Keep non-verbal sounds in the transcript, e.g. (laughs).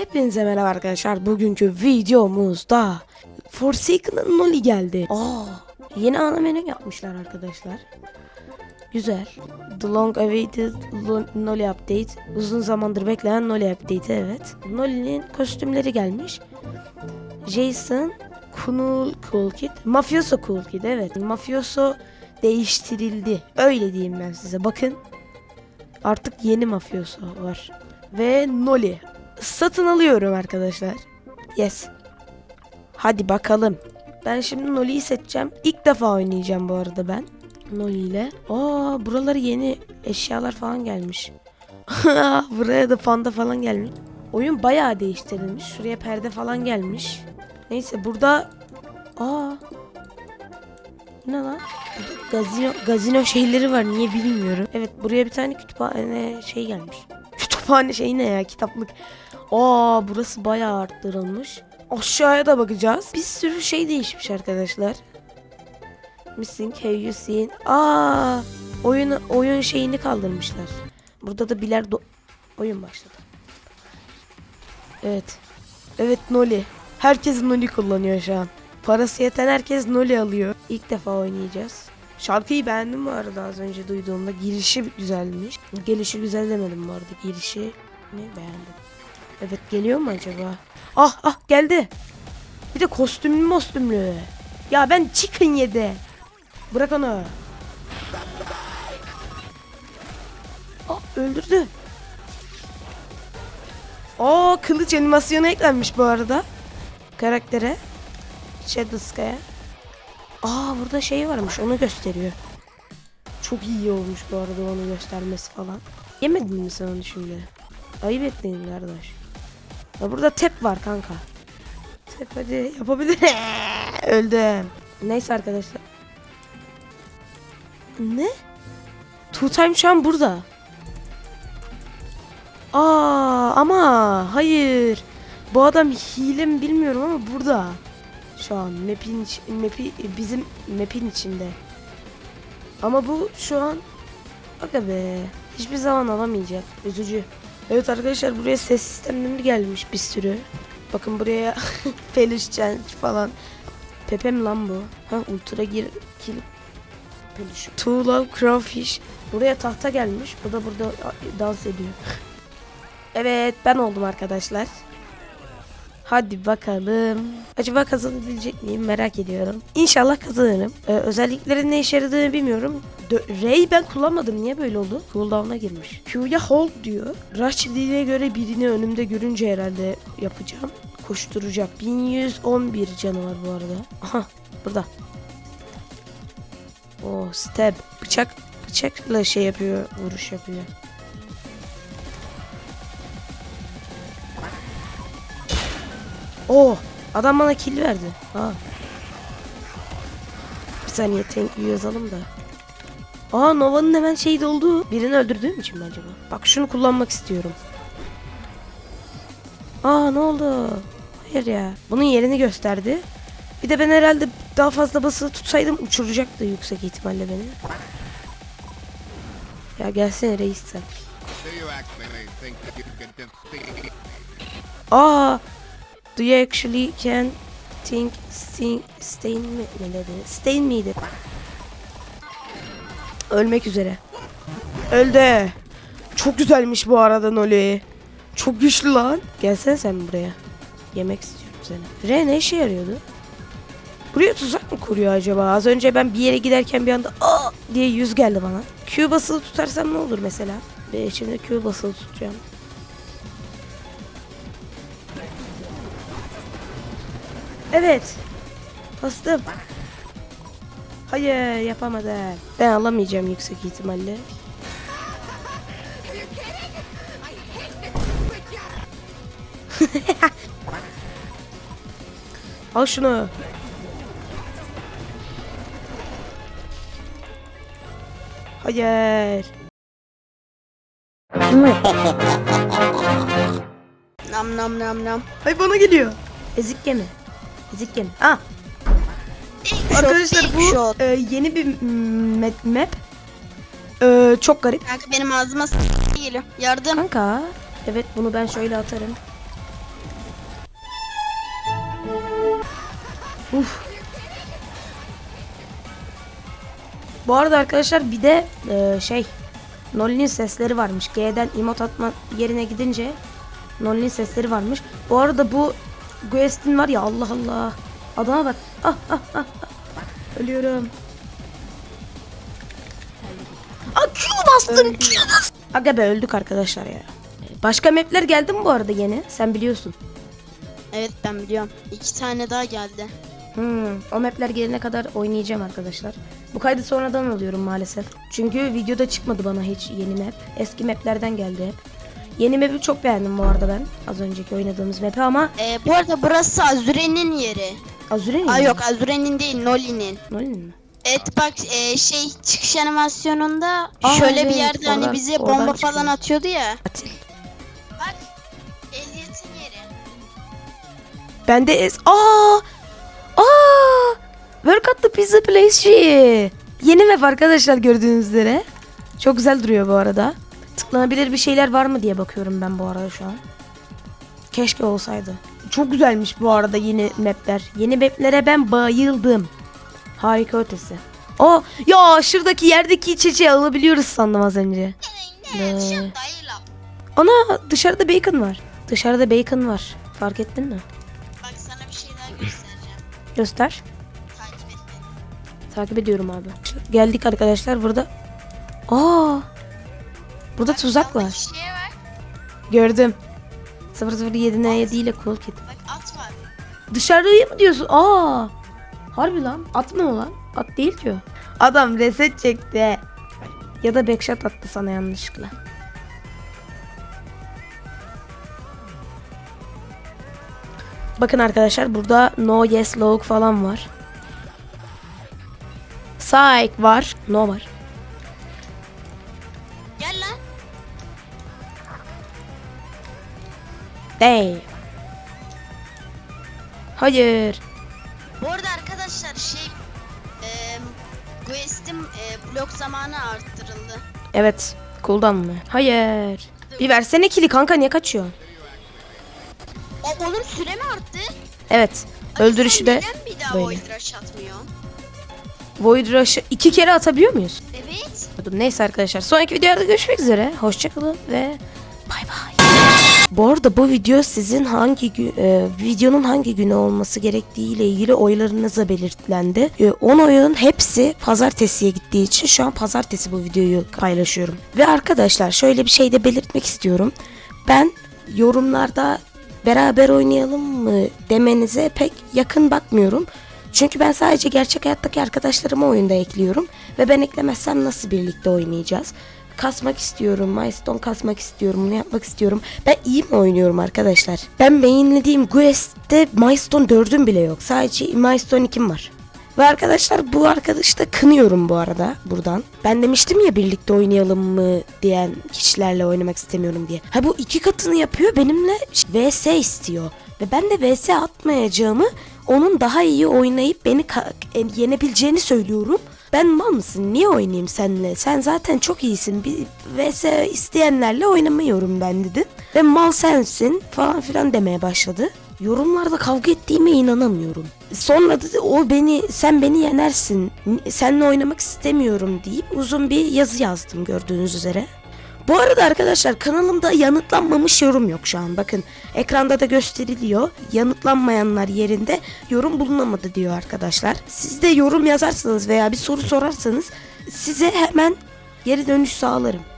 Hepinize merhaba arkadaşlar. Bugünkü videomuzda Forsaken'ın Noli geldi. Aa, yeni ana menü yapmışlar arkadaşlar. Güzel. The long awaited Noli update. Uzun zamandır beklenen Noli update evet. Noli'nin kostümleri gelmiş. Jason Cool Cool Kid. Mafioso Cool Kid evet. Mafioso değiştirildi. Öyle diyeyim ben size. Bakın. Artık yeni mafyoso var. Ve Noli. Satın alıyorum arkadaşlar. Yes. Hadi bakalım. Ben şimdi Noli'yi seçeceğim. İlk defa oynayacağım bu arada ben. Noli ile. Aa buraları yeni eşyalar falan gelmiş. (laughs) Buraya da panda falan gelmiş. Oyun bayağı değiştirilmiş. Şuraya perde falan gelmiş. Neyse burada Aa ne lan? Gazino, gazino şeyleri var niye bilmiyorum. Evet buraya bir tane kütüphane şey gelmiş. Kütüphane şey ne ya kitaplık. Aa burası bayağı arttırılmış. Aşağıya da bakacağız. Bir sürü şey değişmiş arkadaşlar. Missing have you seen? Aa oyun oyun şeyini kaldırmışlar. Burada da bilardo oyun başladı. Evet. Evet Noli. Herkes Noli kullanıyor şu an. Parası yeten herkes Noli alıyor. İlk defa oynayacağız. Şarkıyı beğendim bu arada az önce duyduğumda. Girişi güzelmiş. Gelişi güzel demedim bu arada. Girişi ne beğendim. Evet geliyor mu acaba? Ah ah geldi. Bir de kostümlü mostümlü. Ya ben chicken yedi. Bırak onu. Ah öldürdü. Aa kılıç animasyonu eklenmiş bu arada. Karaktere. Shadowsky'a. Aa burada şey varmış onu gösteriyor. Çok iyi olmuş bu arada onu göstermesi falan. Yemedin mi sen onu şimdi? Ayıp ettin kardeş. Ya burada tep var kanka. Tep hadi yapabilir. (laughs) Öldüm. Neyse arkadaşlar. Ne? Two Time şu an burada. Aa ama hayır. Bu adam hile mi bilmiyorum ama burada. Şu an map'in map'i bizim map'in içinde. Ama bu şu an Aga be. Hiçbir zaman alamayacak. Üzücü. Evet arkadaşlar buraya ses sistemleri gelmiş bir sürü. Bakın buraya (laughs) peluş challenge falan. Pepe mi lan bu? Ha ultra gir kill peluş. Two love crawfish. Buraya tahta gelmiş. Bu da burada dans ediyor. (laughs) evet ben oldum arkadaşlar. Hadi bakalım. Acaba kazanabilecek miyim merak ediyorum. İnşallah kazanırım. Ee, özelliklerin ne işe yaradığını bilmiyorum. Dö- Ray ben kullanmadım. Niye böyle oldu? Cooldown'a girmiş. Q'ya hold diyor. Rush dediğine göre birini önümde görünce herhalde yapacağım. Koşturacak. 1111 canı var bu arada. Aha burada. O stab. Bıçak bıçakla şey yapıyor. Vuruş yapıyor. Oh adam bana kill verdi. Ha. Bir saniye thank you yazalım da. Aa Nova'nın hemen şeyde olduğu. Birini öldürdüğüm için mi acaba? Bak şunu kullanmak istiyorum. Aa ne oldu? Hayır ya. Bunun yerini gösterdi. Bir de ben herhalde daha fazla basılı tutsaydım uçuracaktı yüksek ihtimalle beni. Ya gelsene reis sen. Aa! Do you actually can think sting, stain mi ne dedi? Stain miydi? Ölmek üzere. Öldü. Çok güzelmiş bu arada Noli. Çok güçlü lan. Gelsene sen buraya. Yemek istiyorum seni. R ne işe yarıyordu? Buraya tuzak mı kuruyor acaba? Az önce ben bir yere giderken bir anda aa diye yüz geldi bana. Q basılı tutarsam ne olur mesela? Ben şimdi Q basılı tutacağım. Evet. Bastım. Hayır yapamadım. Ben alamayacağım yüksek ihtimalle. (laughs) Al şunu. Hayır. Nam nam nam nam. Ay bana geliyor. Ezik gemi. Fizikken. Ah. Big Arkadaşlar bu e, yeni bir mm, map. map. E, çok garip. Kanka benim ağzıma s- geliyor. Yardım. Kanka. Evet bunu ben şöyle atarım. Uf. Bu arada arkadaşlar bir de e, şey Nolin'in sesleri varmış. G'den emot atma yerine gidince Nolin'in sesleri varmış. Bu arada bu Guest'in var ya Allah Allah. Adama bak. Ah ah ah. ah. Ölüyorum. Aa Q bastım. Q bastım. Aga be öldük arkadaşlar ya. Başka mapler geldi mi bu arada yeni? Sen biliyorsun. Evet ben biliyorum. İki tane daha geldi. Hmm, o mapler gelene kadar oynayacağım arkadaşlar. Bu kaydı sonradan alıyorum maalesef. Çünkü videoda çıkmadı bana hiç yeni map. Eski maplerden geldi hep. Yeni map'i çok beğendim bu arada ben. Az önceki oynadığımız map'i ama Ee, bu arada burası Azure'nin yeri. Azure mi? Aa yok Azure'nin değil Noli'nin. Nolin mi? Evet bak e, şey çıkış animasyonunda Aa, şöyle bir evet, yerde hani oradan- bize oradan bomba çıkıyor. falan atıyordu ya. Atil. Bak Elliot'in yeri. Ben de es... Aa! Aa! Work at the pizza place. Yeni map arkadaşlar gördüğünüz üzere. Çok güzel duruyor bu arada. Tıklanabilir bir şeyler var mı diye bakıyorum ben bu arada şu an. Keşke olsaydı. Çok güzelmiş bu arada yeni mapler. Yeni maplere ben bayıldım. Harika ötesi. O ya şuradaki yerdeki çiçeği alabiliyoruz sandım az önce. Ne? Ana dışarıda bacon var. Dışarıda bacon var. Fark ettin mi? Bak sana bir şey daha göstereceğim. (clears throat) Göster. Takip et. Takip ediyorum abi. Geldik arkadaşlar burada. Aa! Burada tuzak var. şeye bak. Gördüm. 007 N7 ile cool kit. Bak at var. Dışarıya mı diyorsun? Aa! Harbi lan. At mı o lan? At değil ki o. Adam reset çekti. Ya da backshot attı sana yanlışlıkla. Bakın arkadaşlar burada no yes log falan var. Psych var. No var. Damn. Hayır. Bu arada arkadaşlar şey e, Quest'im e, blok zamanı arttırıldı. Evet. Cooldown mı? Hayır. Bir versene kili kanka niye kaçıyorsun? O, onun süre mi arttı? Evet. Ay, Öldürüşü de neden bir daha böyle. Void Rush atmıyor? Void Rush'ı iki kere atabiliyor muyuz? Evet. Neyse arkadaşlar sonraki videoda görüşmek üzere. Hoşçakalın ve. Bu arada bu video sizin hangi e, videonun hangi günü olması gerektiği ile ilgili oylarınıza belirtilendi. E, 10 oyun hepsi pazartesiye gittiği için şu an pazartesi bu videoyu paylaşıyorum. Ve arkadaşlar şöyle bir şey de belirtmek istiyorum. Ben yorumlarda beraber oynayalım mı demenize pek yakın bakmıyorum. Çünkü ben sadece gerçek hayattaki arkadaşlarımı oyunda ekliyorum. Ve ben eklemezsem nasıl birlikte oynayacağız? Kasmak istiyorum, milestone kasmak istiyorum, bunu yapmak istiyorum. Ben iyi mi oynuyorum arkadaşlar? Ben mainlediğim Quest'te milestone 4'üm bile yok. Sadece milestone 2'm var. Ve arkadaşlar bu arkadaşı da kınıyorum bu arada buradan. Ben demiştim ya birlikte oynayalım mı diyen kişilerle oynamak istemiyorum diye. Ha bu iki katını yapıyor benimle VS istiyor. Ve ben de VS atmayacağımı onun daha iyi oynayıp beni e, yenebileceğini söylüyorum. Ben mal mısın? Niye oynayayım seninle? Sen zaten çok iyisin. Bir VS isteyenlerle oynamıyorum ben dedim. Ve mal sensin falan filan demeye başladı. Yorumlarda kavga ettiğime inanamıyorum. Sonra da o beni sen beni yenersin. Seninle oynamak istemiyorum deyip uzun bir yazı yazdım gördüğünüz üzere. Bu arada arkadaşlar kanalımda yanıtlanmamış yorum yok şu an. Bakın ekranda da gösteriliyor. Yanıtlanmayanlar yerinde yorum bulunamadı diyor arkadaşlar. Siz de yorum yazarsanız veya bir soru sorarsanız size hemen geri dönüş sağlarım.